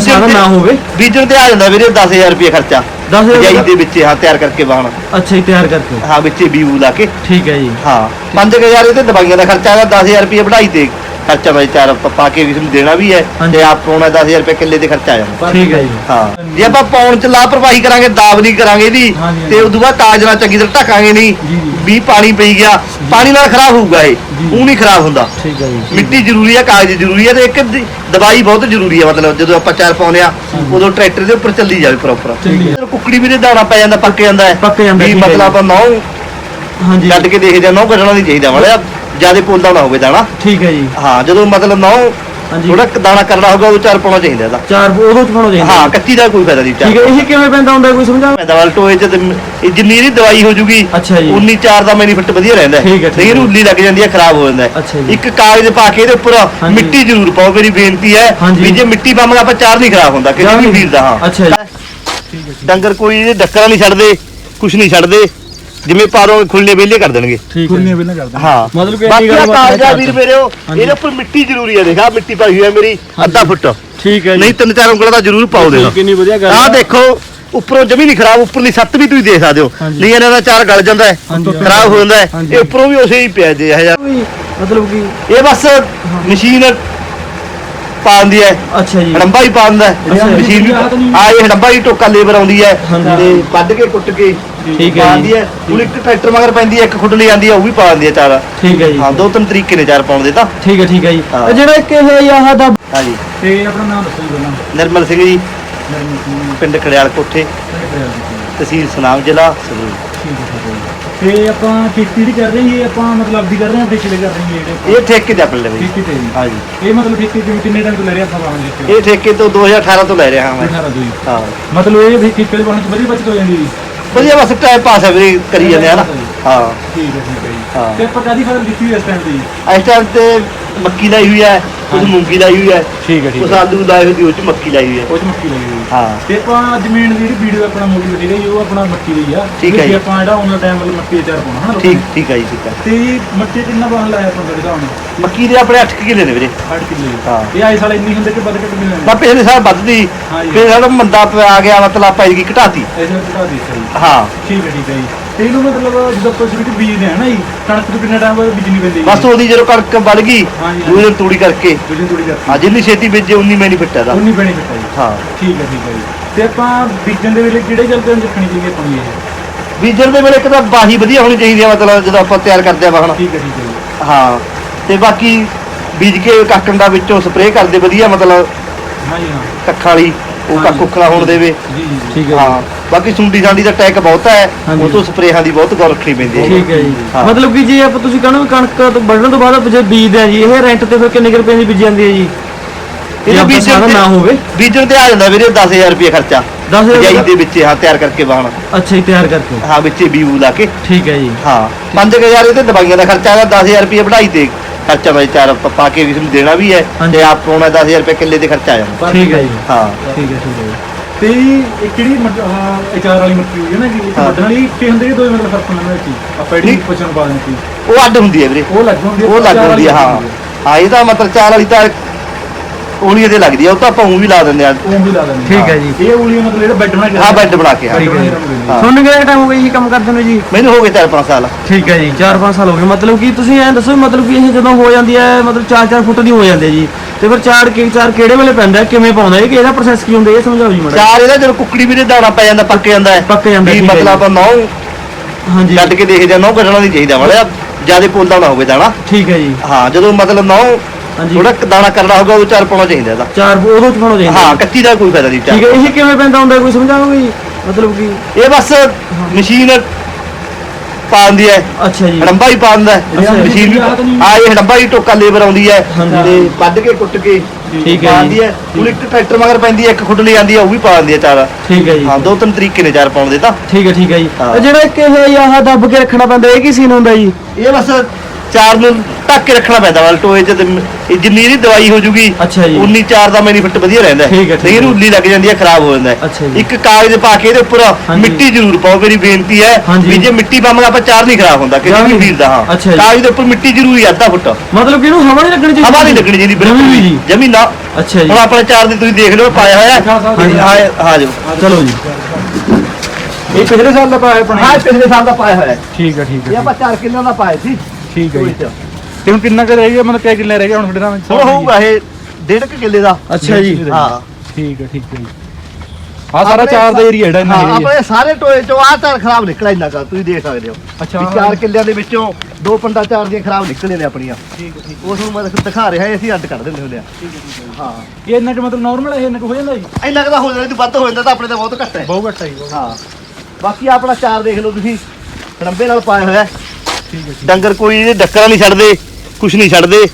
ਸਾਰਾ ਤੇ- ਨਾ ਹੋਵੇ। ਬੀਜਣ ਤੇ ਆ ਜਾਂਦਾ ਵੀਰੇ 10000 ਰੁਪਏ ਖਰਚਾ। 10000 ਬਿਜਾਈ ਦੇ ਵਿੱਚ ਹਾਂ ਤਿਆਰ ਕਰਕੇ ਵਾਹਣ। ਅੱਛਾ ਜੀ ਤਿਆਰ ਕਰਕੇ। ਹਾਂ ਵਿੱਚੇ ਬੀਬੂ ਲਾ ਕੇ। ਠੀਕ ਹੈ ਜੀ। ਹਾਂ 5000 ਇਹ ਤੇ ਦਵਾਈਆਂ ਦਾ ਖਰਚਾ ਆਗਾ 10000 ਰੁਪਏ ਵਧਾਈ ਤੇ। ਖਰਚਾ ਬਾਈ ਚਾਰ ਪ- ਪਾ ਕੇ ਕਿਸੇ ਨੂੰ ਦੇਣਾ ਵੀ ਹੈ ਹਾਂਜੀ। ਤੇ ਆਪ ਪਾਉਣਾ 10000 ਰੁਪਏ ਕਿੱਲੇ ਤੇ ਖਰਚਾ ਆ ਜਾਂਦਾ। ਠੀਕ ਹੈ ਜੀ। ਹਾਂ ਜੇ। ਆਪਾਂ ਪਾਉਣ ਚ ਲਾਪਰਵਾਹੀ ਕਰਾਂਗੇ ਦਾਬ ਨਹੀਂ ਕਰਾਂਗੇ ਇਹਦੀ ਹਾਂਜੀ, ਤੇ ਉਦੋਂ ਬਾਅਦ ਕਾਜ ਨਾਲ ਚੰਗੀ ਤਰ੍ਹਾਂ ਢਕਾਂਗੇ ਨਹੀਂ ਜੀ, ਜੀ। ਵੀ ਪਾਣੀ ਪਈ ਗਿਆ ਪਾਣੀ ਨਾਲ ਖਰਾਬ ਹੋਊਗਾ ਇਹ ਜੀ। ਉਹ ਨਹੀਂ ਖਰਾਬ ਹੁੰਦਾ। ਠੀਕ ਹੈ ਜੀ ਮਿੱਟੀ ਜ਼ਰੂਰੀ ਹੈ ਕਾਗਜ਼ ਜ਼ਰੂਰੀ ਹੈ ਤੇ ਇੱਕ ਦ- ਦਵਾਈ ਬਹੁਤ ਜ਼ਰੂਰੀ ਹੈ ਮਤਲਬ ਜਦੋਂ ਆਪਾਂ ਚਾਰ ਪਾਉਂਦੇ ਆ ਉਦੋਂ ਟਰੈਕਟਰ ਦੇ ਉੱਪਰ ਚੱਲੀ ਜਾਵੇ ਪ੍ਰੋਪਰ ਚੱਲੀ ਜਾਵੇ। ਕੁੱਕੜੀ ਵੀ ਦੇ ਦਾਣਾ ਪੈ ਜਾਂਦਾ ਪੱਕ ਜਾਂਦਾ ਹੈ ਪੱਕ ਜਾਂਦਾ, ਵੀ ਠੀਕ ਹੈ ਮਤਲਬ ਜੀ। ਆਪਾਂ ਨੌ ਹਾਂਜੀ। ਕੱਢ ਕੇ ਦੇਖ ਜਾਂ ਨੌ ਕੱਢਣਾ ਨਹੀਂ ਚਾਹੀਦਾ ਵਾਲਿਆ ਜ਼ਿਆਦਾ ਪੁੱਲਦਾ ਨਾ ਹੋਵੇ ਦਾਣਾ ਠੀਕ ਹੈ ਜੀ ਹਾਂ ਜਦੋਂ ਮਤਲਬ ਨੌ ਹਾਂਜੀ ਥੋੜਾ ਦਾਣਾ ਕਰਨਾ ਹੋਗਾ ਉਹ ਚਾਰ ਪਾਉਣਾ ਚਾਹੀਦਾ ਇਹਦਾ ਚਾਰ ਉਦੋਂ ਚ ਪਾਉਣਾ ਚਾਹੀਦਾ ਹਾਂ ਕੱਚੀ ਦਾ ਕੋਈ ਫਾਇਦਾ ਨਹੀਂ ਠੀਕ ਹੈ ਇਹ ਕਿਵੇਂ ਪੈਂਦਾ ਹੁੰਦਾ ਕੋਈ ਸਮਝਾ ਦਵਾਲ ਟੋਏ ਚ ਤੇ ਮ- ਇਹ ਜਿੰਨੀ ਇਹਦੀ ਦਵਾਈ ਹੋ ਜੂਗੀ ਅੱਛਾ ਜੀ। ਚਾਰ ਦਾ ਮੈਨੀਫਿਟ ਵਧੀਆ ਰਹਿੰਦਾ ਹੈ। ਠੀਕ ਹੈ, ਠੀਕ ਹੈ। ਉੱਲੀ ਲੱਗ ਜਾਂਦੀ ਹੈ ਖਰਾਬ ਹੋ ਜਾਂਦਾ ਹੈ। ਜੀ। ਇੱਕ ਕਾਗਜ਼ ਪਾ ਕੇ ਇਹਦੇ ਉੱਪਰ ਹਾਂਜੀ। ਮਿੱਟੀ ਜ਼ਰੂਰ ਪਾਓ ਮੇਰੀ ਬੇਨਤੀ ਹੈ ਹਾਂਜੀ। ਵੀ ਜੇ ਮਿੱਟੀ ਪਾਵਾਂਗੇ ਆਪਾਂ ਚਾਰ ਨਹੀਂ ਖਰਾਬ ਹੁੰਦਾ ਕਿਸੇ ਵੀ। ਵੀਰ ਦਾ ਹਾਂ ਅੱਛਾ ਜੀ ਡੰਗਰ ਕੋਈ ਇਹਦੇ ਡੱਕਰਾਂ ਨਹੀਂ ਛੱਡਦੇ ਕੁਝ ਨਹੀਂ ਛੱਡਦੇ ਜਿਵੇਂ ਪਾਰੋਂ ਖੁੱਲਨੇ ਵਿਹਲੇ ਕਰ ਦੇਣਗੇ ਠੀਕ ਹੈ ਨਾ ਕਰਦਾ ਹਾਂ ਮਤਲਬ ਕਿ ਬਾਕੀ ਇੰਨੀ ਆ ਗੱਲ ਬਾਤ ਕਾਗਜ਼ਾ ਹੈ ਵੀਰ ਮੇਰਿਓ ਹਾਂਜੀ। ਇਹਦੇ ਉੱਪਰ ਮਿੱਟੀ ਜ਼ਰੂਰੀ ਹੈ ਦੇਖਾ ਮਿੱਟੀ ਪਾਈ ਹੋਈ ਹੈ ਮੇਰੀ ਅੱਧਾ ਫੁੱਟ ਠੀਕ ਹੈ ਜੀ ਨਹੀਂ ਤਿੰਨ ਚਾਰ ਉਂਗਲਾਂ ਦਾ ਜ਼ਰੂਰ ਪਾਓ ਦੇਣਾ ਕਿੰਨੀ ਵਧੀਆ ਗੱਲ ਆਹ। ਦੇਖੋ ਉੱਪਰੋਂ ਜਮੀ ਨਹੀਂ ਖਰਾਬ ਉੱਪਰਲੀ ਛੱਤ ਵੀ ਤੁਸੀਂ ਦੇਖ ਸਕਦੇ ਹੋ ਹਾਂਜੀ। ਨਹੀਂ ਇਹਨਾਂ ਦਾ ਚਾਰ ਗਲ ਜਾਂਦਾ ਹੈ ਹਾਂਜੀ। ਖਰਾਬ ਹੋ ਜਾਂਦਾ ਹੈ ਹਾਂਜੀ। ਇਹ ਉੱਪਰੋਂ ਵੀ ਉਸੇ ਹੀ ਪਿਆ ਜੇ ਇਹ ਜਿਹਾ। ਕੋਈ ਮਤਲਬ ਕਿ ਇਹ ਬਸ ਮਸ਼ੀਨ ਪਾਉਂਦੀ ਹੈ ਅੱਛਾ ਜੀ ਹੜੰਬਾ ਹੀ ਪਾਉਂਦਾ ਹੈ ਅੱਛਾ। ਮਸ਼ੀਨ ਵੀ ਆ ਇਹ ਹੜੰਬਾ ਹੀ ਟੋਕਾ ਲੇਬਰ ਆਉਂਦੀ ਹੈ ਹਾਂਜੀ। ਤੇ ਵੱਢ ਕੇ ਕੁੱਟ ਕੇ ਠੀਕ ਹੈ ਪਾਉਂਦੀ ਜੀ। ਹੈ ਹੁਣ ਇੱਕ ਟਰੈਕਟਰ ਮਗਰ ਪੈਂਦੀ ਹੈ ਇੱਕ ਖੁੱਡਲੀ ਆਉਂਦੀ ਹੈ ਉਹ ਵੀ ਪਾ ਦਿੰਦੀ ਹੈ ਚਾਰ। ਠੀਕ ਹੈ ਜੀ। ਹਾਂ ਦੋ ਤਿੰਨ ਤਰੀਕੇ ਨੇ ਚਾਰ ਪਾਉਣ ਦੇ ਤਾਂ। ਠੀਕ ਹੈ ਠੀਕ ਹੈ ਜੀ। ਹਾਂ। ਜਿਹੜਾ ਇੱਕ ਇਹ ਆਹ ਦਾ ਹਾਂਜੀ ਤੇ ਆਪਣਾ ਨਾਮ ਦੱਸੋ ਜੀ ਪਹਿਲਾਂ। ਨਿਰਮਲ ਸਿੰਘ ਜੀ। ਸਿੰਘ ਪਿੰਡ ਖੜਿਆਲ ਕੋਠੇ। ਤਹਿਸੀਲ ਸੁਨਾਮ ਜ਼ਿਲ੍ਹਾ ਸੰਗਰੂਰ। ਠੀਕ ਹੈ ਠੀਕ ਹੈ ਜੀ। ਤੇ ਆਪਾਂ ਖੇਤੀ ਦੀ ਕਰ ਰਹੇ ਹਾਂ ਇਹ ਆਪਾਂ ਮਤਲਬ ਦੀ ਕਰ ਰਹੇ ਹਾਂ ਦੇ ਕਰ ਰਹੇ ਹਾਂ ਜਿਹੜੇ ਇਹ ਠੇਕੇ ਦੇ ਆਪਣੇ ਲਈ। ਠੇਕੇ ਤੇ ਜੀ। ਹਾਂਜੀ ਇਹ ਮਤਲਬ ਠੇਕੇ ਤੇ ਕਿੰਨੇ ਟਾਈਮ ਤੋਂ ਲੈ ਰਹੇ ਦੇ ਇਹ ਠੇਕੇ ਤੋਂ 2018 ਤੋਂ ਲੈ ਰਿਹਾ ਹਾਂ ਮੈਂ। ਜੀ। ਹਾਂ। ਮਤਲਬ ਇਹ ਵੀ ਠੇਕੇ ਦੇ ਵਾਹਨ ਚ ਵਧੀਆ ਬਚਤ ਹੋ ਜਾਂਦੀ ਜੀ। ਵਧੀਆ ਬਸ ਟਾਈਮ ਪਾਸ ਹੈ ਵੀਰੇ ਕਰੀ ਜਾਂਦੇ ਆ ਨਾ। ਹਾਂ ਠੀਕ ਹੈ ਠੀਕ ਹੈ। ਜੀ ਹਾਂ। ਤੇ ਆਪਾਂ ਕਾਦੀ ਫਸਲ ਦਿੱਤੀ ਹੋਈ ਇਸ ਟਾਈਮ ਤੇ ਜੀ ਇਸ ਟਾਈਮ ਤੇ ਮੱਕੀ ਲਾਈ ਹੋਈ ਹੈ ਕੁਝ ਮੂੰਗੀ ਲਾਈ ਹੋਈ ਹੈ ਠੀਕ ਹੈ ਕੁਝ ਆਲੂ ਲਾਏ ਹੋਏ ਸੀ, ਉਹ ਚ ਮੱਕੀ ਲਾਈ ਹੋਈ ਹੈ। ਉਹ ਚ ਮੱਕੀ ਲੱਗੀ ਹੋਈ ਹਾਂ। ਤੇ ਆਪਾਂ ਜ਼ਮੀਨ ਦੀ ਜਿਹੜੀ ਵੀਡੀਓ ਆਪਣਾ ਮੋਟੀ ਲੱਗੀ ਗਈ ਉਹ ਆਪਣਾ ਮੱਕੀ ਲਈ ਆ। ਠੀਕ ਹੈ ਜੇ। ਆਪਾਂ ਜਿਹੜਾ ਉਹਨਾਂ ਟਾਈਮ ਮਤਲਬ ਮੱਕੀ ਦੇ ਚਾਰ ਪਾਉਣਾ ਹਨਾ ਠੀਕ ਠੀਕ ਹੈ ਜੀ ਠੀਕ ਹੈ। ਤੇ ਮੱਕੀ ਕਿੰਨਾ ਬਾਹਨ ਲਾਇਆ ਆਪਾਂ ਦੇ ਹਿਸਾਬ ਨਾਲ? ਮੱਕੀ ਦੇ ਆਪਣੇ 8 ਕਿੱਲੇ ਨੇ ਵੀਰੇ। 8 ਕਿੱਲੇ। ਹਾਂ। ਇਹ ਆਏ ਸਾਲ ਇੰਨੀ ਹੁੰਦੇ ਕਿ ਵੱਧ ਘੱਟ ਮਿਲਣੇ ਬਾ ਪਿਛਲੇ ਸਾਲ ਵੱਧਦੀ ਹਾਂ ਜੀ। ਫਿਰ ਸਾਡਾ ਮੰਦਾ ਪਿਆ ਆ ਗਿਆ ਮਤਲਬ ਆਪਾਂ ਇਹਦੀ ਘਟਾਤੀ। ਐਸੇ ਘਟਾ ਦਿੱਤਾ ਜੀ ਹਾਂ। ਠੀਕ ਹੈ ਠੀਕ ਹੈ ਜੀ। ਤੇ ਇਹਨੂੰ ਮਤਲਬ ਜਦੋਂ ਆਪਾਂ ਸ਼ੁਰੂ ਵਿੱਚ ਬੀਜਦੇ ਹਾਂ ਨਾ ਜੀ ਕਣਕ ਤੋਂ ਕਿੰਨਾ ਟਾਈਮ ਬਾਅਦ ਬੀਜਣੀ ਪੈਂਦੀ ਬਸ ਉਹਦੀ ਜਦੋਂ ਕਣਕ ਵੱਢ ਗਈ ਹਾਂ ਜੀ, ਹਾਂ। ਦੂਜੇ ਦਿਨ ਤੂੜੀ ਕਰਕੇ। ਬੀਜਣੀ ਥੋੜੀ ਕਰਤੀ ਹਾਂ ਜਿੰਨੀ ਛੇਤੀ ਬੀਜੇ ਉਨੀ ਮੈਨੀਫਿਟ ਹੈ ਦਾ। ਉਨੀ ਬੈਨੀਫਿਟ ਹੈ ਜੀ। ਹਾਂ। ਠੀਕ ਹੈ ਠੀਕ ਹੈ ਜੀ। ਤੇ ਆਪਾਂ ਬੀਜਣ ਦੇ ਵੇਲੇ ਕਿਹੜੇ ਜਲਦੇ ਰੱਖਣੀ ਚਾਹੀਦੀ ਹੈ ਪਾਣੀ ਇਹ? ਬੀਜਣ ਦੇ ਵੇਲੇ ਇੱਕ ਤਾਂ ਬਾਹੀ ਵਧੀਆ ਹੋਣੀ ਚਾਹੀਦੀ ਹੈ ਮਤਲਬ ਜਦੋਂ ਆਪਾਂ ਤਿਆਰ ਕਰਦੇ ਆ ਵਾਹਣ। ਠੀਕ ਹੈ ਠੀਕ ਹੈ ਜੀ। ਹਾਂ। ਤੇ ਬਾਕੀ ਬੀਜ ਕੇ ਕੱਕਣ ਦਾ ਵਿੱਚੋਂ ਸਪਰੇਅ ਕਰਦੇ ਵਧੀਆ ਮਤਲਬ ਹਾਂ ਜੀ ਹਾਂ। ਕੱਖਾਂ ਵਾਲੀ ਉਹ ਕੱਖ। ਉਖਲਾ ਹੋਣ ਦੇਵੇ। ਜੀ ਜੀ ਠੀਕ ਹੈ ਹਾਂ। ਬਾਕੀ ਸੁੰਡੀ ਸਾਂਡੀ ਦਾ ਟੈਕ ਬਹੁਤ ਹੈ ਹਾਂਜੀ। ਉਹ ਤੋਂ ਸਪਰੇਹਾਂ ਦੀ ਬਹੁਤ ਗੌਰ ਰੱਖਣੀ ਪੈਂਦੀ ਹੈ ਠੀਕ ਹੈ ਜੀ। ਹਾਂ। ਮਤਲਬ ਕਿ ਜੇ ਆਪਾਂ ਤੁਸੀਂ ਕਹਣਾ ਕਣਕ ਤੋਂ ਵੱਢਣ ਤੋਂ ਬਾਅਦ ਆਪਾਂ ਜੇ ਬੀਜਦੇ ਆ ਜੀ ਇਹ ਰੈਂਟ ਤੇ ਫਿਰ ਕਿੰਨੇ ਕੁ ਰੁਪਏ ਦੀ ਬੀਜ ਜਾਂਦੀ ਹੈ ਜੀ? ਇਹ ਜੇ ਆਪਾਂ ਬੀਜਣ ਸਾਰਾ ਤੇ- ਨਾ ਹੋਵੇ? ਬੀਜਣ ਤੇ ਆ ਜਾਂਦਾ ਵੀਰੇ 10000 ਰੁਪਏ ਖਰਚਾ। 10000 ਬਿਜਾਈ ਦੇ ਵਿੱਚ ਹਾਂ ਤਿਆਰ ਕਰਕੇ ਵਾਹਣ। ਅੱਛਾ ਜੀ ਤਿਆਰ ਕਰਕੇ। ਹਾਂ ਵਿੱਚੇ ਬੀਬੂ ਲਾ ਕੇ। ਠੀਕ ਹੈ ਜੀ। ਹਾਂ 5000 ਇਹ ਤੇ ਦਵਾਈਆਂ ਦਾ ਖਰਚਾ ਆਗਾ 10000 ਰੁਪਏ ਵਧਾਈ ਤੇ ਖਰਚਾ ਬਾਈ ਚਾਰ ਪ- ਪਾ ਕੇ ਕਿਸੇ ਨੂੰ ਦੇਣਾ ਵੀ ਹੈ ਹਾਂਜੀ। ਤੇ ਆਪ ਪਾਉਣਾ 10000 ਰੁਪਏ ਕਿੱਲੇ ਤੇ ਖਰਚਾ ਆ ਜਾਂਦਾ। ਠੀਕ ਹੈ ਜੀ। ਹਾਂ। ਠੀਕ ਹੈ ਠੀਕ ਹੈ ਜੀ। ਤੇ ਇਹ ਕਿਹੜੀ ਅਚਾਰ ਵਾਲੀ ਮੱਕੀ ਹੋਈ ਹੈ ਨਾ ਜੀ? ਇੱਕ ਹਾਂ। ਵੱਢਣ ਵਾਲੀ ਤੇ ਹੁੰਦੇ ਦੋ ਮਤਲਬ ਫ਼ਰਕ ਹੁੰਦਾ ਵਿੱਚ ਹੀ। ਆਪਾਂ ਇਹਦੀ ਨਹੀਂ। ਪੁੱਛਣ ਪਾ ਦਿੰਦੀ ਉਹ ਅੱਡ ਹੁੰਦੀ ਹੈ ਵੀਰੇ। ਉਹ ਲੱਗ ਹੁੰਦੀ ਉਹ ਲੱਗ ਹੁੰਦੀ ਹੈ ਹਾਂ। ਹਾਂ। ਇਹਦਾ ਮਤਲਬ ਚਾਰ ਵਾਲੀ ਤਾਂ ਉਹਲੀ ਤੇ ਲੱਗਦੀ ਹੈ ਉਹ ਤਾਂ ਆਪਾਂ ਊਂ ਵੀ ਲਾ ਦਿੰਦੇ ਆ। ਉਹ ਵੀ ਲਾ ਦਿੰਦੇ ਠੀਕ ਹੈ ਜੀ। ਇਹ ਉਲੀ ਮਤਲਬ ਜਿਹੜਾ ਬੈੱਡ ਬਣਾ ਕੇ ਹਾਂ ਬੈੱਡ ਬਣਾ ਕੇ ਹਾਂ। ਠੀਕ ਹੈ ਜੀ। ਹਾਂ। ਤੁਹਾਨੂੰ ਕਿੰਨਾ ਟਾਈਮ ਹੋ ਗਿਆ ਜੀ ਕੰਮ ਕਰਦੇ ਨੂੰ ਜੀ? ਮੈਨੂੰ ਹੋ ਗਏ 4-5 ਸਾਲ। ਠੀਕ ਹੈ ਜੀ 4-5 ਸਾਲ ਹੋ ਗਏ। ਮਤਲਬ ਕਿ ਤੁਸੀਂ ਐਂ ਦੱਸੋ ਵੀ ਮਤਲਬ ਕਿ ਇਹ ਜਦੋਂ ਹੋ ਜਾਂਦੀ ਹੈ ਮਤਲਬ 4-4 ਫੁੱਟ ਦੀ ਹੋ ਜਾਂਦੀ ਹੈ ਜੀ। ਤੇ ਫਿਰ ਚਾਰ ਕੇ ਚਾਰ ਕਿਹੜੇ ਵੇਲੇ ਪੈਂਦਾ ਕਿਵੇਂ ਪਾਉਂਦਾ ਹੈ ਕਿ ਇਹਦਾ ਪ੍ਰੋਸੈਸ ਕੀ ਹੁੰਦਾ? ਇਹ ਸਮਝਾਓ ਜੀ ਮਾੜਾ ਚਾਰ ਇਹਦਾ ਜਦੋਂ ਕੁੱਕੜੀ ਵੀ ਦੇ ਦਾਣਾ ਪੈ ਜਾਂਦਾ ਪੱਕ ਜਾਂਦਾ ਹੈ। ਪੱਕ ਜਾਂਦਾ, ਵੀ ਠੀਕ ਹੈ ਮਤਲਬ ਜੀ। ਆਪਾਂ ਨੌ ਹਾਂਜੀ। ਕੱਢ ਕੇ ਦੇਖ ਜਾਂ ਨੌ ਕੱਢਣਾ ਨਹੀਂ ਚਾਹੀਦਾ ਵਾਲਿਆ ਜ਼ਿਆਦਾ ਪੁੱਲਦਾ ਨਾ ਹੋਵੇ ਦਾਣਾ ਠੀਕ ਹੈ ਜੀ। ਹਾਂ ਜਦੋਂ ਮਤਲਬ ਨੌ ਹਾਂਜੀ। ਥੋੜਾ ਦਾਣਾ ਕਰਨਾ ਹੋਗਾ ਉਹ ਚਾਰ ਪਾਉਣਾ ਚਾਹੀਦਾ ਇਹਦਾ। ਚਾਰ ਉਦੋਂ ਚ ਪਾਉਣਾ ਚਾਹੀਦਾ। ਹਾਂ ਕੱਚੀ ਦਾ ਕੋਈ ਫਾਇਦਾ ਨਹੀਂ ਠੀਕ ਚਾਰ ਹੈ ਇਹ ਕਿਵੇਂ ਪੈਂਦਾ ਹੁੰਦਾ ਕੋਈ ਸਮਝਾਓਗੇ ਜੀ? ਮਤਲਬ ਕਿ ਇਹ ਬਸ ਮਸ਼ੀਨ ਪਾਉਂਦੀ ਹੈ। ਅੱਛਾ ਜੀ। ਹੜੰਬਾ ਹੀ ਪਾਉਂਦਾ ਹੈ। ਅੱਛਾ। ਮਸ਼ੀਨ ਵੀ ਆ ਇਹ ਹੜੰਬਾ ਹੀ ਟੋਕਾ ਲੇਬਰ ਆਉਂਦੀ ਹੈ। ਤੇ ਵੱਢ ਕੇ ਕੁੱਟ ਕੇ ਠੀਕ ਹੈ ਪਾਉਂਦੀ ਹੈ। ਹੁਣ ਇੱਕ ਟਰੈਕਟਰ ਮਗਰ ਪੈਂਦੀ ਹੈ ਇੱਕ ਖੁੱਡਲੀ ਆਉਂਦੀ ਹੈ ਉਹ ਵੀ ਪਾ ਦਿੰਦੀ ਹੈ ਚਾਰ। ਠੀਕ ਹੈ ਜੀ। ਹਾਂ ਦੋ ਤਿੰਨ ਤਰੀਕੇ ਨੇ ਚਾਰ ਪਾਉਣ ਦੇ ਤਾਂ। ਠੀਕ ਹੈ ਠੀਕ ਹੈ ਜੀ। ਹਾਂ। ਇਹ ਜਿਹੜਾ ਇੱਕ ਇਹ ਆਹ ਦੱਬ ਕੇ ਰੱਖਣਾ ਪੈਂਦਾ ਇਹ ਕੀ ਸੀਨ ਹੁੰਦਾ ਜੀ? ਇਹ ਬਸ ਚਾਰ ਨੂੰ ਢੱਕ ਕੇ ਰੱਖਣਾ ਪੈਂਦਾ ਵਾ ਟੋਏ 'ਚ ਤੇ ਮ- ਇਹ ਜਿੰਨੀ ਇਹਦੀ ਦਵਾਈ ਹੋ ਜੂਗੀ ਅੱਛਾ ਜੀ। ਉਨੀ ਚਾਰ ਦਾ ਮੈਨੀਫਿਟ ਵਧੀਆ ਰਹਿੰਦਾ ਠੀਕ ਹੈ, ਠੀਕ ਨਹੀਂ ਹੈ। ਰੂਲੀ ਲੱਗ ਜਾਂਦੀ ਹੈ ਖਰਾਬ ਹੋ ਜਾਂਦਾ ਹੈ। ਜੀ। ਇੱਕ ਕਾਗਜ਼ ਪਾ ਕੇ ਇਹਦੇ ਉੱਪਰ ਹਾਂਜੀ। ਮਿੱਟੀ ਜ਼ਰੂਰ ਪਾਓ ਮੇਰੀ ਬੇਨਤੀ ਹੈ ਹਾਂਜੀ। ਵੀ ਜੇ ਮਿੱਟੀ ਪਾਵਾਂਗੇ ਆਪਾਂ ਚਾਰ ਨਹੀਂ ਖਰਾਬ ਹੁੰਦਾ ਕਿਸੇ ਵੀ ਵੀਰ ਦਾ ਹਾਂ ਅੱਛਾ ਜੀ। ਕਾਗਜ਼ ਦੇ ਉੱਪਰ ਮਿੱਟੀ ਜ਼ਰੂਰੀ ਹੈ ਅੱਧਾ ਫੁੱਟ ਮਤਲਬ ਕਿ ਇਹਨੂੰ ਹਵਾ ਨਹੀਂ ਲੱਗਣੀ ਚਾਹੀਦੀ ਹਵਾ ਨਹੀਂ ਲੱਗਣੀ ਚਾਹੀਦੀ ਬਿਲਕੁਲ ਵੀ ਜਮੀ ਨਾ ਅੱਛਾ ਜੀ ਹੁਣ ਆਪਣੇ ਚਾਰ ਦੇ ਤੁਸੀਂ ਦੇਖ ਲਓ ਪਾਇਆ ਹੋਇਆ ਹਾਂਜੀ। ਹਾਂ ਹਾਂ ਜੀ ਚਲੋ ਜੀ ਇਹ ਪਿਛਲੇ ਸਾਲ ਦਾ ਪਾਇਆ ਆਪਣੇ ਹਾਂ ਪਿਛਲੇ ਸਾਲ ਦਾ ਪਾਇਆ ਹੋਇਆ ਹੈ। ਠੀਕ ਹੈ ਠੀਕ ਇਹ ਆਪਾਂ 4 ਕਿੱਲਿਆਂ ਦਾ ਪਾਇਆ ਸੀ ਠੀਕ ਹੈ ਜੀ। ਤੇ ਹੁਣ ਕਿੰਨਾ ਕੁ ਰਹਿ ਗਿਆ? ਮਤਲਬ ਕਿੰਨੇ ਕਿੱਲੇ ਰਹਿ ਗਏ ਹੁਣ ਤੁਹਾਡੇ ਨਾਲ? ਹੁਣ ਹੋਊਗਾ ਇਹ ਡੇਢ ਕੁ ਕਿੱਲੇ ਦਾ। ਅੱਛਾ ਜੀ। ਹਾਂ। ਠੀਕ ਹੈ ਠੀਕ ਹੈ ਜੀ। ਆ ਸਾਰਾ ਚਾਰ ਦਾ ਏਰੀਆ ਜਿਹੜਾ ਇਹਨਾਂ ਹਾਂ area। ਆਪਣੇ ਸਾਰੇ ਟੋਏ ਚੋਂ ਆਹ ਚਾਰ ਖਰਾਬ ਨਿਕਲਿਆ ਇੰਨਾ ਕਾ ਤੁਸੀਂ ਦੇਖ ਸਕਦੇ ਹੋ। ਅੱਛਾ ਵੀ ਚਾਰ ਕਿੱਲਿਆਂ ਦੇ ਵਿੱਚੋਂ ਦੋ ਪੰਡਾ ਚਾਰ ਦੀਆਂ ਖਰਾਬ ਨਿਕਲੇ ਨੇ ਆਪਣੀਆਂ। ਠੀਕ ਹੈ ਠੀਕ ਉਸ ਨੂੰ ਮੈਂ ਦਿਖ- ਦਿਖਾ ਰਿਹਾ ਅਸੀਂ ਅੱਡ ਕੱਢ ਦਿੰਦੇ ਹੁੰਦੇ ਆ। ਹਾਂ ਇਹ ਇੰਨਾ ਕੁ ਮਤਲਬ ਨਾਰਮਲ ਹੈ ਇੰਨਾ ਕੁ ਹੋ ਜਾਂਦਾ ਜੀ? ਇੰਨਾ ਕੁ ਤਾਂ ਹੋ ਜਾਂਦਾ ਤੇ ਵੱਧ ਹੋ ਜਾਂਦਾ ਤਾਂ ਆਪਣੇ ਤਾਂ ਬਹੁਤ ਘੱਟ ਹੈ। ਬਹੁਤ ਘੱਟ ਹੈ ਜੀ। ਹਾਂ। ਬਾਕੀ ਆਪਣਾ ਚਾਰ ਦੇਖ ਲਓ ਤੁਸੀਂ। ਖੜੰਬੇ ਨਾਲ ਪਾਇਆ ਹੋਇਆ। ਹੈ। ਡੰਗਰ ਕੋਈ ਇਹਦੇ ਡੱਕਰਾਂ ਨਹੀਂ ਛੱਡਦੇ ਕੁਛ ਨਹੀਂ ਛੱਡਦੇ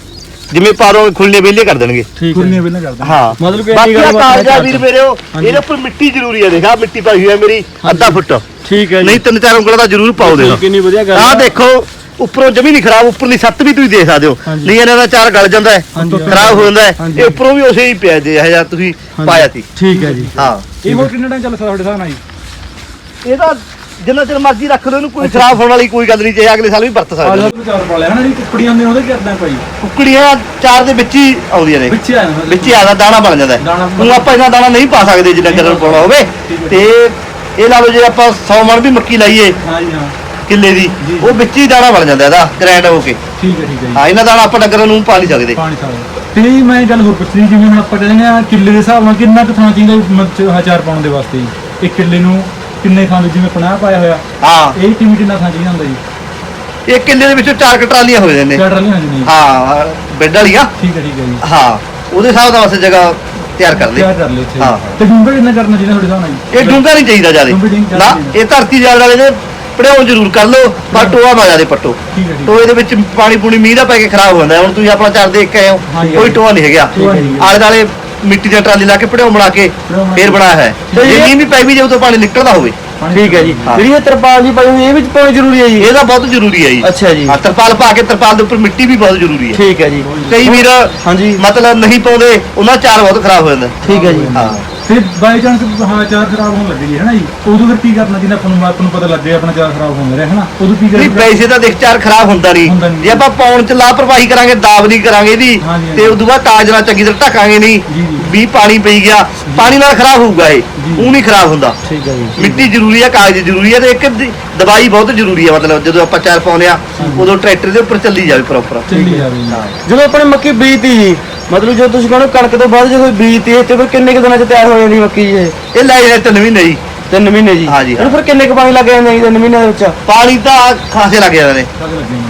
ਜਿਵੇਂ ਪਾਰੋਂ ਖੁੱਲਨੇ ਵਿਹਲੇ ਕਰ ਦੇਣਗੇ। ਠੀਕ ਹੈ। ਬਿਨਾਂ ਕਰਦਾ ਹਾਂ। ਮਤਲਬ ਕਿ ਬਾਕੀ ਇੰਨੀ ਆ ਗੱਲ ਬਾਤ ਕਾਗਜ਼ਾ ਵੀਰ ਮੇਰੇ। ਇਹਦੇ ਉੱਪਰ ਮਿੱਟੀ ਜ਼ਰੂਰੀ ਹੈ ਦੇਖਾ ਮਿੱਟੀ ਪਾਈ ਹੋਈ ਹੈ ਮੇਰੀ ਅੱਧਾ ਫੁੱਟ। ਠੀਕ ਹੈ ਜੀ। ਨਹੀਂ ਤਿੰਨ ਚਾਰ ਉਂਗਲਾਂ ਦਾ ਜ਼ਰੂਰ ਪਾਓ ਦੇਖ ਕਿੰਨੀ ਵਧੀਆ ਗੱਲ ਆਹ ਹੈ। ਦੇਖੋ ਉੱਪਰੋਂ ਜਮੀ ਨਹੀਂ ਖਰਾਬ ਉੱਪਰਲੀ ਛੱਤ ਵੀ ਤੁਸੀਂ ਦੇਖ ਸਕਦੇ ਹੋ। ਹਾਂਜੀ। ਨਹੀਂ ਇਹਨਾਂ ਦਾ ਚਾਰ ਗਲ ਜਾਂਦਾ ਹੈ ਹਾਂਜੀ, ਖਰਾਬ ਹੋ ਜਾਂਦਾ ਹੈ। ਹਾਂਜੀ। ਇਹ ਉੱਪਰੋਂ ਵੀ ਉਸੇ ਹੀ ਪਿਆ ਜੇ ਇਹ ਜਿਹਾ ਤੁਸੀਂ ਹਾਂਜੀ। ਪਾਇਆ ਸੀ। ਠੀਕ ਹੈ ਜੀ। ਹਾਂ। ਇਹ ਹੋਰ ਕਿੰਨਾ ਟਾਈਮ ਚੱਲ ਸਕਦਾ ਤੁਹਾਡੇ ਹਿਸਾਬ ਨਾਲ ਜੀ? ਇਹਦਾ ਜਿੰਨਾ ਚਿਰ ਮਰਜ਼ੀ ਰੱਖ ਲਓ ਇਹਨੂੰ ਕੋਈ ਖਰਾਬ ਹੋਣ ਵਾਲੀ ਕੋਈ ਗੱਲ ਨਹੀਂ ਚਾਹੇ ਅਗਲੇ ਸਾਲ ਵੀ ਵਰਤ ਸਕਦੇ ਹੋ ਜਾ ਚਾਰ ਹਨਾ ਕੁਕੜੀਆਂ ਹੁੰਦੀਆਂ ਉਹਦੇ ਕਰਦਾ ਭਾਈ ਕੁੱਕੜੀਆਂ ਚਾਰ ਦੇ ਵਿੱਚ ਹੀ ਆਉਂਦੀਆਂ ਨੇ। ਵਿੱਚ ਆਇਆ ਵਿੱਚ ਹੀ ਆਦਾ ਦਾਣਾ ਬਣ ਜਾਂਦਾ। ਦਾਣਾ ਹੈ ਬਣ- ਹੁਣ ਆਪਾਂ ਇਹਨਾਂ ਦਾਣਾ ਨਹੀਂ ਪਾ ਸਕਦੇ ਜਿੰਨਾ ਚਿਰ ਪਾਉਣਾ ਹੋਵੇ। ਠੀਕ ਹੈ। ਤੇ ਇਹ ਲਾ ਲਓ ਜੇ ਆਪਾਂ 100 ਮਣ ਵੀ ਮੱਕੀ ਲਾਈਏ ਹਾਂ ਜੀ ਹਾਂ। ਕਿੱਲੇ ਦੀ ਜੀ। ਉਹ ਵਿੱਚ ਹੀ ਦਾਣਾ ਬਣ ਜਾਂਦਾ ਇਹਦਾ ਗ੍ਰੈਂਡ ਹੋ ਕੇ। ਠੀਕ ਹੈ ਠੀਕ ਹੈ ਜੀ। ਹਾਂ ਇਹਨਾਂ ਦਾਣਾ ਆਪਾਂ ਡੰਗਰਾਂ ਨੂੰ ਪਾ ਨਹੀਂ ਸਕਦੇ। ਪਾਣੀ ਸਾਰਾ ਤੇ ਮੈਂ ਗੱਲ ਹੋਰ ਪੁੱਛਣੀ ਜਿਵੇਂ ਹੁਣ ਆਪਾਂ ਕਹਿੰਦੇ ਆ ਕਿੱਲੇ ਦੇ ਹਿਸਾਬ ਨਾਲ ਕਿੰਨਾ ਕੁ ਥਾਂ ਚਾਹੀਦਾ ਮੱਚ ਹਜ਼ਾਰ ਪਾਉਣ ਦੇ ਵਾਸਤੇ? ਜੀ ਇੱਕ ਕਿੱਲੇ ਨੂੰ ਕਿੰਨੇ ਥਾਂ ਦੇ ਜਿਵੇਂ 50 ਪਾਇਆ ਹੋਇਆ ਹਾਂ। ਇਹ ਕਿੰਨੀ ਕਿੰਨਾ ਥਾਂ ਚਾਹੀਦਾ ਹੁੰਦਾ ਜੀ? ਇਹ ਕਿੱਲੇ ਦੇ ਵਿੱਚੋਂ ਚਾਰ ਕੁ ਟਰਾਲੀਆਂ ਹੋ ਜਾਂਦੇ ਨੇ। ਹਾਂਜੀ ਨਹੀਂ ਹਾਂ ਬੈੱਡ ਵਾਲੀਆਂ? ਠੀਕ ਹੈ ਠੀਕ ਹੈ ਜੀ। ਹਾਂ ਉਹਦੇ ਹਿਸਾਬ ਨਾਲ ਵਾਸਤੇ ਜਗ੍ਹਾ ਤਿਆਰ ਕਰ ਲਈ। ਚਾਰ ਕਰ ਲਏ ਇੱਥੇ। ਹਾਂ। ਤੇ ਡੂੰਘਾ ਕਿੰਨਾ ਕਰਨਾ ਚਾਹੀਦਾ ਤੁਹਾਡੇ ਹਿਸਾਬ ਨਾਲ ਜੀ? ਇਹ ਡੂੰਘਾ ਨਹੀਂ ਚਾਹੀਦਾ ਡੂੰਘਾ ਨਹੀਂ ਜ਼ਿਆਦਾ ਨਾ ਚਾਹੀਦਾ। ਇਹ ਧਰਤੀ ਜਾਲ ਵਾਲੇ ਨੇ ਪੜਿਆਉ ਜ਼ਰੂਰ ਕਰ ਲਓ ਪਰ ਟੋਆ ਨਾ ਜਿਆਦੇ ਪੱਟੋ। ਠੀਕ ਹੈ ਠੀਕ ਹੈ। ਟੋਏ ਦੇ ਵਿੱਚ ਪਾਣੀ ਪੂਣੀ ਮੀਂਹ ਦਾ ਪੈ ਕੇ ਖਰਾਬ ਹੋ ਜਾਂਦਾ ਹੁਣ ਤੁਸੀਂ ਆਪਣਾ ਚਾਰ ਦੇਖ ਕੇ ਆਏ ਹੋ। ਹਾਂਜੀ। ਕੋਈ ਟੋਆ ਨਹੀਂ ਹੈਗਾ। ਟੋਆ ਨਹੀਂ ਹੈਗਾ। ਆਲੇ ਦਾਲੇ ਮਿੱਟੀ ਦੀਆਂ ਟਰਾਲੀ ਲਾ ਕੇ ਪੜਿਆਉ ਬਣਾ ਕੇ ਫੇਰ। ਬਣਾਇਆ ਹੈ। ਜੇ ਮੀਂਹ ਵੀ ਪੈ ਵੀ ਜਾਊ ਤਾਂ ਪਾਣੀ ਨਿਕਲਦਾ ਹੋਵੇ। ਠੀਕ ਹੈ ਜੀ। ਜਿਹੜੀ ਇਹ ਤਰਪਾਲ ਜੀ ਪਾਈ ਹੋਈ ਇਹ ਵਿੱਚ ਪਾਉਣੀ ਜ਼ਰੂਰੀ ਹੈ ਜੀ? ਇਹਦਾ ਬਹੁਤ ਜ਼ਰੂਰੀ ਹੈ ਜੀ। ਅੱਛਾ ਜੀ। ਹਾਂ ਤਰਪਾਲ ਪਾ ਕੇ ਤਰਪਾਲ ਦੇ ਉੱਪਰ ਮਿੱਟੀ ਵੀ ਬਹੁਤ ਜ਼ਰੂਰੀ ਹੈ। ਠੀਕ ਹੈ ਜੀ। ਕਈ ਵੀਰ ਹਾਂਜੀ। ਮਤਲਬ ਨਹੀਂ ਪਾਉਂਦੇ ਉਹਨਾਂ ਚਾਰ ਬਹੁਤ ਖਰਾਬ ਹੋ ਜਾਂਦਾ। ਠੀਕ ਹੈ ਜੀ। ਹਾਂ। ਫਿਰ ਬਾਈ ਚਾਂਸ ਹਾਂ ਚਾਰ ਖਰਾਬ ਹੋਣ ਲੱਗੇ ਹੈ ਨਾ ਜੀ? ਉਦੋਂ ਫਿਰ ਕੀ ਕਰਨਾ ਜਿੰਨਾ ਆਪਾਂ ਨੂੰ ਆਪਾਂ ਨੂੰ ਪਤਾ ਲੱਗੇ ਆਪਣਾ ਚਾਰ ਖਰਾਬ ਹੋਣ ਰਿਹਾ ਹੈ ਨਾ ਉਦੋਂ ਕੀ ਨਹੀਂ ਕਰੀਏ? ਪੈਸੇ ਤਾਂ ਦੇਖ ਚਾਰ ਖਰਾਬ ਹੁੰਦਾ ਹੁੰਦਾ ਨਹੀਂ ਨਹੀਂ। ਜੇ। ਆਪਾਂ ਪਾਉਣ ਚ ਲਾਪਰਵਾਹੀ ਕਰਾਂਗੇ ਦਾਬ ਨਹੀਂ ਕਰਾਂਗੇ ਇਹਦੀ ਹਾਂਜੀ, ਹਾਂਜੀ। ਤੇ ਉਦੋਂ ਬਾਅਦ ਕਾਗਜ਼ ਨਾਲ ਚੰਗੀ ਤਰ੍ਹਾਂ ਢਕਾਂਗੇ ਨਹੀਂ ਜੀ। ਵੀ ਪਾਣੀ ਪਈ ਗਿਆ ਪਾਣੀ ਨਾਲ ਖਰਾਬ ਹੋਊਗਾ ਇਹ ਜੀ। ਉਹ ਨਹੀਂ ਖਰਾਬ ਹੁੰਦਾ। ਠੀਕ ਹੈ ਜੀ ਮਿੱਟੀ ਜ਼ਰੂਰੀ ਹੈ ਕਾਗਜ਼ ਜ਼ਰੂਰੀ ਹੈ ਤੇ ਇੱਕ ਦੀ- ਦਵਾਈ ਬਹੁਤ ਜ਼ਰੂਰੀ ਹੈ ਮਤਲਬ ਜਦੋਂ ਆਪਾਂ ਚਾਰ ਪਾਉਂਦੇ ਆ ਉਦੋਂ ਟਰੈਕਟਰ ਦੇ ਉੱਪਰ ਚੱਲੀ ਜਾਵੇ ਪ੍ਰੋਪਰ ਚੱਲੀ ਜਾਵੇ ਜੀ। ਜਦੋਂ ਆਪਣੇ ਮੱਕੀ ਬੀਜਤੀ ਜੀ ਮਤਲਬ ਜਦੋਂ ਤੁਸੀਂ ਕਹਿੰਦੇ ਕਣਕ ਤੋਂ ਬਾਅਦ ਜਦੋਂ ਬੀਜਤੀ ਹੈ ਤੇ ਫਿਰ ਕਿੰਨੇ ਕੁ ਦਿਨਾਂ ਚ ਤਿਆਰ ਹੋ ਜਾਂਦੀ ਮੱਕੀ ਇਹ? ਇਹ ਲੈ ਜਾਣੇ ਤਿੰਨ ਮਹੀਨੇ ਜੀ। ਤਿੰਨ ਮਹੀਨੇ ਜੀ? ਹਾਂ ਜੀ, ਹਾਂ। ਇਹਨੂੰ ਫਿਰ ਕਿੰਨੇ ਕੁ ਪਾਣੀ ਲੱਗ ਜਾਂਦਾ ਜੀ ਤਿੰਨ ਮਹੀਨਿਆਂ ਦੇ ਵਿੱਚ? ਪਾਣੀ ਤਾਂ ਖਾਸੇ ਲੱਗ ਜਾਂਦੇ ਨੇ।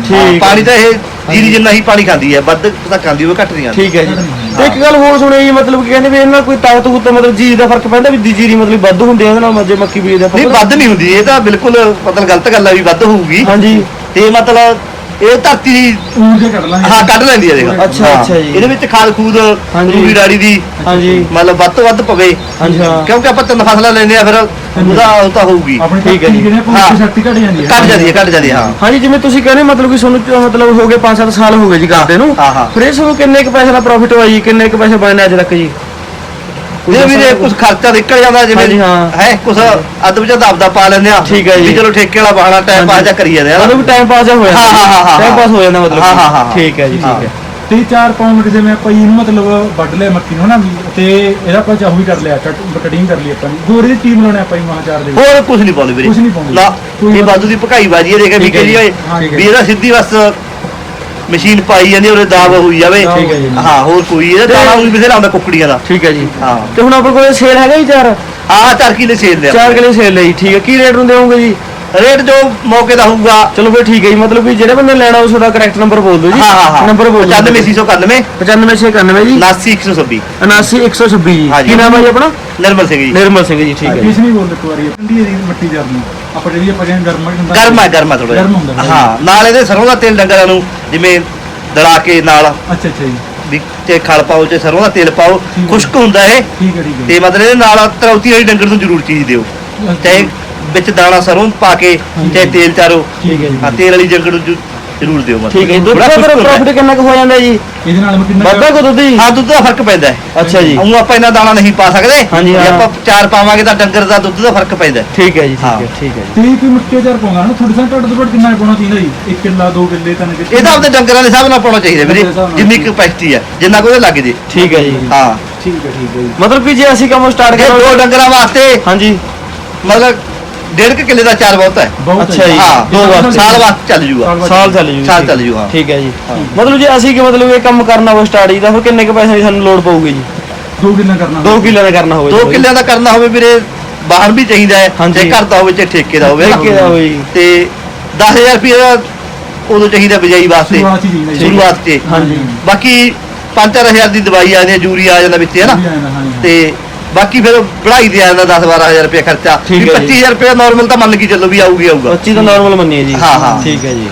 ਠੀਕ। ਪਾਣੀ ਤਾਂ ਇਹ ਜੀਰੀ ਜਿੰਨਾ ਹੀ ਪਾਣੀ ਖਾਂਦੀ ਹੈ ਵੱਧ ਤਾਂ ਖਾਂਦੀ ਉਹ ਘੱਟ ਨਹੀਂ ਆਉਂਦੀ ਠੀਕ ਹੈ ਜੀ। ਤੇ ਇੱਕ ਗੱਲ ਹੋਰ ਸੁਣੀ ਜੀ ਮਤਲਬ ਕਿ ਕਹਿੰਦੇ ਵੀ ਇਹਨਾਂ ਨਾਲ ਕੋਈ ਤਾਕਤ ਤੂਤ ਮਤਲਬ ਜੀ ਦਾ ਫ਼ਰਕ ਪੈਂਦਾ ਵੀ ਦੀ ਜੀਰੀ ਮਤਲਬ ਵੱਧ ਹੁੰਦੀ ਹੈ ਇਹਦੇ ਨਾਲ ਜੇ ਮੱਕੀ ਬੀਜਦੇ ਆਪਾਂ ਨਹੀਂ ਵੱਧ ਨਹੀਂ ਹੁੰਦੀ ਇਹ ਤਾਂ ਬਿਲਕੁਲ ਮਤਲਬ ਗਲਤ ਗੱਲ ਹੈ ਵੀ ਵੱਧ ਹੋਊਗੀ। ਹਾਂਜੀ। ਤੇ ਮਤਲਬ ਇਹ ਧਰਤੀ ਦੀ ਊਰਜਾ ਕੱਢ ਲਾਂਗੇ। ਹਾਂ ਕੱਢ ਲੈਂਦੀ ਹੈ ਦੇਖ। ਅੱਛਾ। ਅੱਛਾ ਜੀ। ਇਹਦੇ ਵਿੱਚ ਖਾਦ ਖੂਦ ਹਾਂਜੀ। ਰੂੜੀ ਰਾੜੀ ਦੀ ਹਾਂਜੀ। ਮਤਲਬ ਵੱਧ ਤੋਂ ਵੱਧ ਪਵੇ। ਹਾਂਜੀ ਹਾਂ। ਕਿਉਂਕਿ ਆਪਾਂ ਤਿੰਨ ਫਸਲਾਂ ਲੈਂਦੇ ਆ ਫਿਰ ਉਹਦਾ ਉਹ ਤਾਂ ਹੋਊਗੀ। ਆਪਣੀ ਠੀਕ ਹੈ ਜੀ। ਜਿਹੜੀ ਹਾਂ। ਪੂਰੀ ਸ਼ਕਤੀ ਘਟ ਜਾਂਦੀ ਹੈ। ਕੱਢ ਜਾਂਦੀ ਹੈ ਕੱਢ ਜਾਂਦੀ ਹੈ ਹਾਂ। ਹਾਂਜੀ ਜਿਵੇਂ ਤੁਸੀਂ ਕਹਿੰਦੇ ਮਤਲਬ ਕਿ ਤੁਹਾਨੂੰ ਚ- ਮਤਲਬ ਹੋ ਗਏ 5-7 ਸਾਲ ਹੋ ਗਏ ਜੀ ਕਰਦੇ ਨੂੰ। ਹਾਂ, ਹਾਂ। ਫਿਰ ਇਹ ਤੁਹਾਨੂੰ ਕਿੰਨੇ ਕੁ ਪੈਸੇ ਦਾ ਪ੍ਰੋਫਿਟ ਹੋਇਆ ਜੀ? ਕਿੰਨੇ ਕੁ ਪੈਸੇ ਬਣੇ ਅੱਜ ਤੱਕ ਜੀ? ਜੇ ਵੀ ਜੇ ਕੁਝ ਖਰਚਾ ਨਿਕਲ ਜਾਂਦਾ ਜਿਵੇਂ ਹਾਂਜੀ, ਹਾਂ। ਹੈ ਕੁਝ ਅੱਧ ਵਿੱਚ ਦਬਦਾ ਪਾ ਲੈਂਦੇ ਆ ਠੀਕ ਹੈ ਜੀ। ਵੀ ਚਲੋ ਠੇਕੇ ਵਾਲਾ ਬਹਾਨਾ ਟਾਈਮ ਪਾਸ ਜਾ ਕਰੀ ਜਾਂਦੇ ਆ ਮਤਲਬ ਟਾਈਮ ਪਾਸ ਹੋ ਜਾਂਦਾ ਹਾਂ, ਹਾਂ, ਹਾਂ, ਟਾਈਮ ਪਾਸ ਹੋ ਜਾਂਦਾ ਮਤਲਬ ਹਾਂ। ਹਾਂ। ਠੀਕ ਹੈ ਜੀ। ਠੀਕ ਹੈ ਤੇ ਚਾਰ ਪਾਉਂਡ ਜਿਵੇਂ ਆਪਾਂ ਇਹਨੂੰ ਮਤਲਬ ਵੱਢ ਲਿਆ ਮੱਕੀ ਨੂੰ ਨਾ ਵੀ ਤੇ ਇਹਦਾ ਆਪਾਂ ਚਾਹੂ ਵੀ ਕਰ ਲਿਆ ਕੱਟ ਕਟਿੰਗ ਕਰ ਲਈ ਆਪਾਂ ਨੇ ਹੋਰ ਇਹਦੀ ਕੀ ਬਣਾਉਣਾ ਆਪਾਂ ਮਹਾਂ ਚਾਰ ਦੇ ਹੋਰ ਕੁਝ ਨਹੀਂ ਪਾਉਂਦੇ ਵੀਰੇ ਕੁਛ ਨਹੀਂ ਪਾਉਂਦੇ। ਕੋਈ ਇਹ ਬਾਦੂ ਦੀ ਭਕਾਈ ਬਾਜੀ ਹੈ ਦੇਖੇ ਵੀ ਠੀਕ ਹੈ ਕਿ ਜੀ ਹਾਂ, ਠੀਕ ਹੈ। ਵੀ ਇਹਦਾ ਸਿੱਧੀ ਬਸ ਮਸ਼ੀਨ ਪਾਈ ਜਾਂਦੀ ਉਹਦੇ ਦਾਬ ਹੋਈ ਜਾਵੇ। ਠੀਕ ਹੈ ਜੀ। ਹਾਂ ਹੋਰ ਕੋਈ ਇਹਦਾ ਦਾਣਾ ਵੀ ਬਥੇਰਾ ਆਉਂਦਾ ਕੁੱਕੜੀਆਂ ਦਾ। ਠੀਕ ਹੈ ਜੀ। ਹਾਂ। ਤੇ ਹੁਣ ਆਪਣੇ ਕੋਲ ਸੇਲ ਹੈਗਾ ਜੀ ਚਾਰ? ਆਹ ਚਾਰ ਕਿਲੇ ਸੇਲ ਲਿਆ ਚਾਰ ਕਿਲੇ ਸੇਲ ਲਈ ਠੀਕ ਹੈ। ਕੀ ਰੇਟ ਨੂੰ ਦੇਵੋਗੇ ਜੀ? ਰੇਟ ਜੋ ਮੌਕੇ ਦਾ ਹੋਊਗਾ। ਚਲੋ ਫਿਰ ਠੀਕ ਹੈ ਜੀ ਮਤਲਬ ਕਿ ਜਿਹੜੇ ਬੰਦੇ ਨੇ ਲੈਣਾ ਉਸ ਦਾ ਕਰੈਕਟ ਨੰਬਰ ਬੋਲ ਦਿਓ ਜੀ। ਹਾਂ ਹਾਂ ਹਾਂ। ਨੰਬਰ ਬੋਲ ਦਿਓ। 95691 95691 ਜੀ। 79126 79126 ਜੀ। ਹਾਂਜੀ। ਕੀ ਨਾਮ ਹੈ ਜੀ ਆਪਣਾ? ਨਰਮਲ ਸਿੰਘ ਜੀ। ਨਿਰਮਲ ਸਿੰਘ ਜੀ ਠੀਕ ਹੈ। ਜੀ ਕਿਸ ਨਹੀਂ ਬੋਲਦੇ ਇੱਕ ਵਾਰੀ ਠੰਡੀ ਦੀ ਮੱਟੀ ਜਰਨੀ ਆਪਾਂ ਜਿਹੜੀ ਆਪਾਂ ਕਹਿੰਦੇ ਗਰਮ ਹੁੰਦਾ ਗਰਮਾ ਗਰਮਾ ਥੋੜਾ ਗਰਮ ਹੁੰਦਾ ਥੋੜ੍ਹਾ ਹਾਂ ਨਾਲ ਇਹਦੇ ਸਰੋਂ ਦਾ ਤੇਲ ਡੰਗਰਾਂ ਨੂੰ ਜਿਵੇਂ ਦਲਾ ਕੇ ਨਾਲ। ਅੱਛਾ ਅੱਛਾ ਜੀ। ਵੀ ਤੇ ਖਲ ਪਾਓ ਤੇ ਸਰੋਂ ਦਾ ਤੇਲ ਪਾਓ ਠੀਕ। ਖੁਸ਼ਕ ਹੁੰਦਾ ਇਹ। ਠੀਕ ਹੈ ਠੀਕ ਹੈ। ਤੇ ਮਤਲਬ ਇਹਦੇ ਨਾਲ ਤਰੌਤੀ ਵਾਲੀ ਡੰਗਰ ਨੂੰ ਜ਼ਰੂਰ ਚੀਜ਼ ਦਿਓ। ਚਾਹੇ ਵਿੱਚ ਦਾਣਾ ਸਰੋਂ ਪਾ ਕੇ। ਚਾਹੇ ਤੇਲ ਚਾਰੋ। ਠੀਕ ਹੈ ਜੀ। ਹਾਂ ਤੇਲ ਵਾਲੀ ਡੰਗਰ ਨੂੰ ਜ਼ਰੂਰ ਦਿਓ ਮਤਲਬ। ਠੀਕ ਹੈ ਜੀ ਦੁੱਧ ਬੜਾ ਦਾ ਫਿਰ ਹੈ। ਪ੍ਰੋਫਿਟ ਕਿੰਨਾ ਕੁ ਹੋ ਜਾਂਦਾ ਜੀ? ਇਹਦੇ ਨਾਲ ਮੈਂ ਕਿੰਨਾ ਵੱਧਦਾ ਕੋ ਦੁੱਧ ਜੀ? ਹਾਂ ਦੁੱਧ ਦਾ ਫ਼ਰਕ ਪੈਂਦਾ ਹੈ। ਅੱਛਾ ਜੀ। ਉਹ ਆਪਾਂ ਇਹਨਾਂ ਦਾਣਾ ਨਹੀਂ ਪਾ ਸਕਦੇ। ਹਾਂਜੀ, ਜੇ ਹਾਂ। ਆਪਾਂ ਚਾਰ ਪਾਵਾਂਗੇ ਤਾਂ ਡੰਗਰ ਦਾ ਦੁੱਧ ਦਾ ਫ਼ਰਕ ਪੈਂਦਾ ਹੈ। ਠੀਕ ਹੈ ਜੀ ਠੀਕ ਹਾਂ। ਹੈ। ਠੀਕ ਹੈ ਜੀ। ਤੇ ਕੋਈ ਮਿੱਠੇ ਚਾਰ ਪਾਉਂਦਾ ਨਾ ਥੋੜੀ ਸਾਂ ਘੱਟ ਤੋਂ ਘੱਟ ਕਿੰਨਾ ਪਾਉਣਾ ਚਾਹੀਦਾ ਜੀ? 1 ਕਿੱਲਾ 2 ਕਿੱਲੇ 3 ਕਿੱਲੇ? ਇਹ ਤਾਂ ਆਪਦੇ ਡੰਗਰਾਂ ਦੇ ਹਿਸਾਬ ਨਾਲ ਪਾਉਣਾ ਚਾਹੀਦਾ ਵੀਰੇ ਡੰਗਰਾਂ ਦੇ ਹਿਸਾਬ ਨਾਲ। ਜਿੰਨੀ ਕਪੈਸਿਟੀ ਹੈ ਜਿੰਨਾ ਕੋਈ ਲੱਗ ਜੇ। ਠੀਕ ਹੈ ਜੀ। ਹਾਂ। ਠੀਕ ਹੈ ਠੀਕ ਹੈ ਜੀ। ਮਤਲਬ ਕਿ ਜੇ ਅਸੀਂ ਕੰਮ ਸਟਾਰਟ ਇਹ ਦੋ ਕਰਾਂਗੇ ਡੰਗਰਾਂ ਵਾਸਤੇ ਹਾਂਜੀ। ਮਤਲਬ ਡੇਢ ਕੁ ਕਿੱਲੇ ਦਾ ਚਾਰ ਬਹੁਤ ਹੈ ਬਹੁਤ ਅੱਛਾ ਹੈ ਜੀ। ਹਾਂ ਦੋ ਵਾਰ ਸਾਲ ਵਾਸਤੇ ਚੱਲ ਜੂਗਾ ਸਾਲ ਚੱਲ ਜੂ ਸਾਲ ਚੱਲ ਜੂ ਹਾਂ ਠੀਕ ਹੈ ਜੀ ਮਤਲਬ ਜੇ ਅਸੀਂ ਕਿ ਮਤਲਬ ਇਹ ਕੰਮ ਕਰਨਾ ਹੋਵੇ ਸਟਾਰਟ ਜੀ ਤਾਂ ਫਿਰ ਕਿੰਨੇ ਕੁ ਪੈਸੇ ਦੀ ਸਾਨੂੰ ਲੋੜ ਪਊਗੀ ਜੀ 2 ਕਿੱਲਾ ਕਰਨਾ 2 ਕਿੱਲੇ ਦਾ ਕਰਨਾ ਹੋਵੇ ਦੋ ਜੀ। ਕਿੱਲਿਆਂ ਦਾ ਕਰਨਾ ਹੋਵੇ ਵੀਰੇ ਬਾਹਰ ਵੀ ਚਾਹੀਦਾ ਹੈ। ਚਾਹੇ ਘਰ ਦਾ ਹੋਵੇ ਚਾਹੇ ਠੇਕੇ ਦਾ ਹੋਵੇ। ਠੇਕੇ ਦਾ ਹੋਵੇ ਜੀ। ਤੇ 10000 ਰੁਪਏ ਦਾ ਉਦੋਂ ਚਾਹੀਦਾ ਬਿਜਾਈ ਵਾਸਤੇ ਸ਼ੁਰੂਆਤ ਜੀ। ਹਾਂਜੀ। ਬਾਕੀ 5-4000 ਦੀ ਦਵਾਈ ਆ ਜਾਂਦੀ ਹੈ ਯੂਰੀਆ ਆ ਜਾਂਦਾ ਵਿੱਚ ਹੈ ਨਾ ਤੇ ਬਾਕੀ ਫਿਰ ਪੜ੍ਹਾਈ ਤੇ ਆ ਜਾਂਦਾ 10-12000 ਰੁਪਏ ਖਰਚਾ। ਠੀਕ ਵੀ ਹੈ ਜੀ। 25000 ਰੁਪਏ ਨਾਰਮਲ ਤਾਂ ਮੰਨ ਕੇ ਚੱਲੋ ਵੀ ਆਊਗੀ ਆਊਗਾ। 25 ਤਾਂ ਨਾਰਮਲ ਮੰਨੀਏ ਜੀ। ਹਾਂ, ਹਾਂ। ਠੀਕ ਹੈ ਜੀ।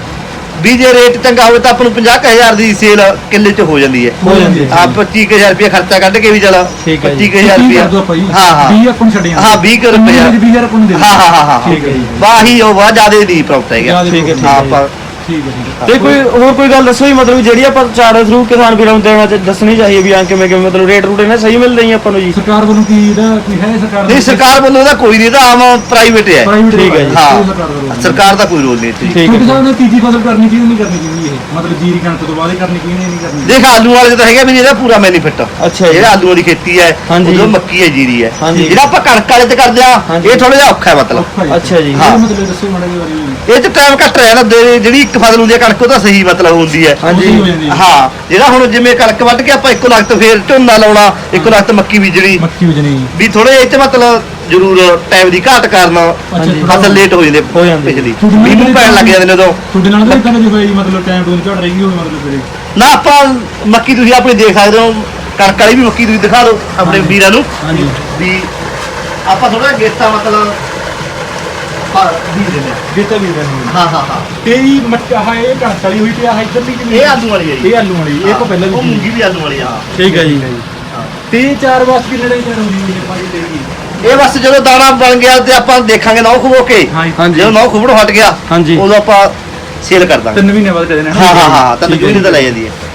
ਵੀ ਜੇ ਰੇਟ ਚੰਗਾ ਹੋਵੇ ਤਾਂ ਆਪਾਂ ਨੂੰ 50000 ਦੀ ਸੇਲ ਕਿੱਲੇ 'ਚ ਹੋ ਜਾਂਦੀ ਹੈ। ਹੋ ਜਾਂਦੀ ਹੈ। ਆ 25000 ਰੁਪਏ ਖਰਚਾ ਕੱਢ ਕੇ ਵੀ ਚਲ ਠੀਕ ਹੈ ਜੀ। 25000 ਕੀ ਰੁਪਏ। ਹਾਂ ਹਾਂ। 20 ਆਪਾਂ ਨੂੰ ਛੱਡ ਜਾਂਦੇ ਹਾਂ 20 ਕੁ ਰੁਪਏ। 20000 ਆਪਾਂ ਨੂੰ ਦੇ ਹਾਂ ਹਾਂ ਹਾਂ ਹਾਂ। ਠੀਕ ਹੈ ਜੀ। ਵਾਹੀ ਉਹ ਵਾ ਜਿਆਦੇ ਦੀ ਪ੍ਰੋਫਿਟ ਹੈਗਾ ਜ਼ਿਆਦੇ ਠੀਕ ਹੈ, ਹਾਂ ਹੈ। ਆਪਾਂ ਠੀਕ ਹੈ ਠੀਕ ਹੈ। ਤੇ ਕੋਈ ਹੋਰ ਕੋਈ ਗੱਲ ਦੱਸੋ ਜੀ ਮਤਲਬ ਜਿਹੜੀ ਆਪਾਂ ਚਾਰ ਥਰੂ ਕਿਸਾਨ ਵੀਰਾਂ ਨੂੰ ਦੇਣਾ ਚ- ਦੱਸਣੀ ਚਾਹੀਏ ਵੀ ਆ ਕਿਵੇਂ ਕਿਵੇਂ ਮਤਲਬ ਰੇਟ ਰੂਟ ਇਹਨਾਂ ਸਹੀ ਮਿਲ ਰਹੀ ਆਪਾਂ ਨੂੰ ਜੀ? ਸਰਕਾਰ ਵੱਲੋਂ ਕੀ ਇਹਦਾ ਕੀ ਹੈ ਸਰਕਾਰ ਨਹੀਂ ਸਰਕਾਰ ਵੱਲੋਂ ਇਹਦਾ ਕੋਈ ਨਹੀਂ ਤਾਂ ਆਮ ਪ੍ਰਾਈਵੇਟ ਹੈ। ਪ੍ਰਾਈਵੇਟ ਠੀਕ ਹੈ ਜੀ। ਹਾਂ। ਸਰਕਾਰ ਵੱਲੋਂ ਸਰਕਾਰ ਦਾ ਕੋਈ ਰੋਲ ਨਹੀਂ ਇੱਥੇ ਠੀਕ ਛੋਟੇ ਹੈ ਸਾਹਿਬ ਨੇ ਤੀਜੀ ਫਸਲ ਕਰਨੀ ਚਾਹੀਦੀ ਨਹੀਂ ਕਰਨੀ ਚਾਹੀਦੀ ਇਹ? ਮਤਲਬ ਜੀਰੀ ਕਣਕ ਤੋਂ ਬਾਅਦ ਕਰਨੀ ਚਾਹੀਦੀ ਨਹੀਂ ਕਰਨੀ? ਦੇਖ ਆਲੂ ਵਾਲੇ 'ਚ ਤਾਂ ਹੈਗਾ ਵੀ ਇਹਦਾ ਪੂਰਾ ਮੈਨੀਫਿਟ ਅੱਛਾ ਜੀ। ਜਿਹੜਾ ਆਲੂਆਂ ਦੀ ਖੇਤੀ ਹੈ ਹਾਂਜੀ। ਉਦੋਂ ਮੱਕੀ ਹੈ ਜੀਰੀ ਹੈ। ਹਾਂਜੀ। ਜਿਹੜਾ ਆਪਾਂ ਕਣਕ ਵਾਲੇ ਤੇ ਕਰਦੇ ਆ ਹਾਂਜੀ। ਇਹ ਥੋੜਾ ਜਿਹਾ ਔਖਾ ਹੈ ਮਤਲਬ। ਔਖਾ ਜੀ। ਅੱਛਾ ਜੀ। ਇਹ ਮਤਲਬ ਦੱਸੋ ਮਾੜਾ ਜਿਹਾ ਵਾਰੀ ਇਹ ਚ ਟਾਈਮ ਘੱਟ ਰਿਹਾ ਨਾ ਦੇ- ਜਿਹੜੀ ਇੱਕ ਫਸਲ ਹੁੰਦੀ ਹੈ ਕਣਕ ਉਹ ਤਾਂ ਸਹੀ ਮਤਲਬ ਹੁੰਦੀ ਹੈ ਹਾਂਜੀ। ਹੋ ਜਿਹੜਾ ਹੁਣ ਜਿਵੇਂ ਕਣਕ ਵੱਢ ਕੇ ਆਪਾਂ ਇੱਕੋ ਲਖਤ ਫੇਰ ਝੋਨਾ ਲਾਉਣਾ ਇੱਕੋ ਲਖਤ ਮੱਕੀ ਬੀਜਣੀ ਮੱਕੀ ਵਜਣੀ ਵੀ ਥੋੜੇ ਇਹ ਚ ਮਤਲਬ ਜ਼ਰੂਰ ਟਾਈਮ ਦੀ ਘਾਟ ਕਾਰਨ। ਫਸਲ ਲੇਟ ਹੋ ਜਾਂਦੇ ਹੋ ਜਾਂਦੀ। ਪਿਛਲੀ ਨਾਲ ਮੀਂਹ ਪੈਣ ਲੱਗ ਜਾਂਦੇ ਨੇ ਉਦੋਂ ਤੁਹਾਡੇ ਨਾਲ ਤਾਂ ਇਦਾਂ ਦੀ ਹੋਈ ਮਤਲਬ ਟਾਈਮ ਟੂਮ ਝੜ ਰਹੀ ਹੋਵੇ ਮਤਲਬ ਫਿਰ ਨਾ ਆਪਾਂ ਮੱਕੀ ਤੁਸੀਂ ਆਪਣੀ ਦੇਖ ਸਕਦੇ ਹੋ ਕਣਕ ਵਾਲੀ ਵੀ ਮੱਕੀ ਤੁਸੀਂ ਦਿਖਾ ਦਿਓ ਆਪਣੇ ਹਾਂਜੀ। ਵੀਰਾਂ ਨੂੰ ਹਾਂਜੀ ਵੀ ਆਪਾਂ ਥੋੜਾ ਗੇਤਾ ਮਤਲਬ ਵੀ ਹਾਂ ਹਾਂ ਹਾਂ। ਤੇ ਇਹ ਮੱਕਾ ਹੈ ਇਹ ਕਣਕ ਵਾਲੀ ਹੋਈ ਤੇ ਆਹ ਇੱਧਰ ਨਹੀਂ ਕਿਵੇਂ ਇਹ ਆਲੂ ਵਾਲੀ ਹੈ ਜੀ। ਇਹ ਆਲੂ ਵਾਲੀ ਇਹ ਤੋਂ ਪਹਿਲਾਂ ਉਹ ਵੀ ਮੂੰਗੀ ਵੀ ਆਲੂ ਵਾਲੀ ਆ। ਹਾਂ ਠੀਕ ਹੈ ਜੀ। ਤੇ ਇਹ ਚਾਰ ਵਾਸਤੇ ਕਿੰਨੇ ਦੇ ਚਾਰ ਹੁੰਦੀ ਹੈ ਪਾਜੀ ਦੇਗੀ ਇਹ ਬਸ ਜਦੋਂ ਦਾਣਾ ਬਣ ਗਿਆ ਤੇ ਆਪਾਂ ਦੇਖਾਂਗੇ ਨੌ ਖੁਬੋ ਕੇ। ਹਾਂਜੀ। ਜਦੋਂ ਨੌ ਖੁਬੜੋ ਹਟ ਗਿਆ ਹਾਂਜੀ। ਉਦੋਂ ਆਪਾਂ ਸੇਲ ਕਰ ਦਾਂਗੇ। ਤਿੰਨ ਮਹੀਨੇ ਬਾਅਦ ਕਦੇ ਨਾ। ਹਾਂ ਹਾਂ ਹਾਂ। ਤਾਂ ਮਜੂਰੀ ਤਾਂ ਲੈ ਜਾਂਦੀ ਹੈ।